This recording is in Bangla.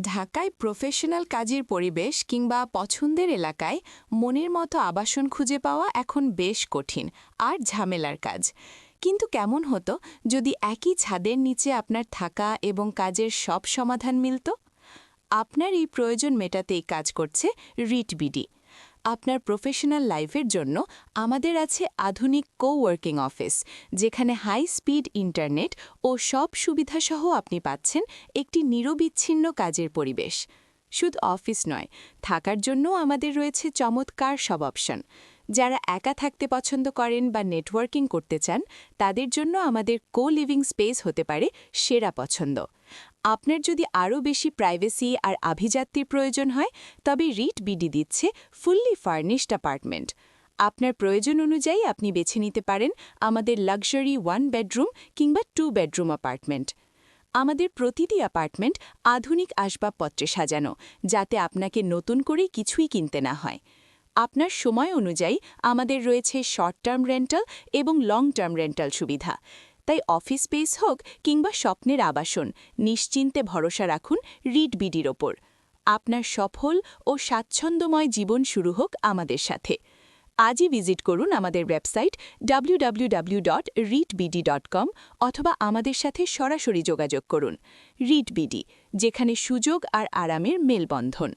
ঢাকায় প্রফেশনাল কাজের পরিবেশ কিংবা পছন্দের এলাকায় মনের মতো আবাসন খুঁজে পাওয়া এখন বেশ কঠিন আর ঝামেলার কাজ। কিন্তু কেমন হতো যদি একই ছাদের নিচে আপনার থাকা এবং কাজের সব সমাধান মিলত? আপনার এই প্রয়োজন মেটাতেই কাজ করছে রিটবিডি আপনার প্রফেশনাল লাইফের জন্য আমাদের আছে আধুনিক কো ওয়ার্কিং অফিস যেখানে হাই স্পিড ইন্টারনেট ও সব সুবিধাসহ আপনি পাচ্ছেন একটি নিরবিচ্ছিন্ন কাজের পরিবেশ। শুধু অফিস নয়, থাকার জন্য আমাদের রয়েছে চমৎকার সব অপশন যারা একা থাকতে পছন্দ করেন বা নেটওয়ার্কিং করতে চান, তাদের জন্য আমাদের কো লিভিং স্পেস হতে পারে সেরা পছন্দ। আপনার যদি আরও বেশি প্রাইভেসি আর আভিজাত্যের প্রয়োজন হয়, তবে রিট বিডি দিচ্ছে ফুললি ফার্নিশড অ্যাপার্টমেন্ট আপনার প্রয়োজন অনুযায়ী আপনি বেছে নিতে পারেন আমাদের লাক্সারি ওয়ান বেডরুম কিংবা টু বেডরুম অ্যাপার্টমেন্ট আমাদের প্রতিটি অ্যাপার্টমেন্ট আধুনিক আসবাবপত্রে সাজানো, যাতে আপনাকে নতুন করে কিছুই কিনতে না হয়। আপনার সময় অনুযায়ী আমাদের রয়েছে শর্ট টার্ম রেন্টাল এবং লং টার্ম রেন্টাল সুবিধা। তাই অফিস স্পেস হোক কিংবা স্বপ্নের আবাসন, নিশ্চিন্তে ভরসা রাখুন রিড বিডির ওপর। আপনার সফল ও স্বাচ্ছন্দ্যময় জীবন শুরু হোক আমাদের সাথে। আজই ভিজিট করুন আমাদের ওয়েবসাইট www.readbd.com অথবা আমাদের সাথে সরাসরি যোগাযোগ করুন। রিড বিডি, যেখানে সুযোগ আর আরামের মেলবন্ধন।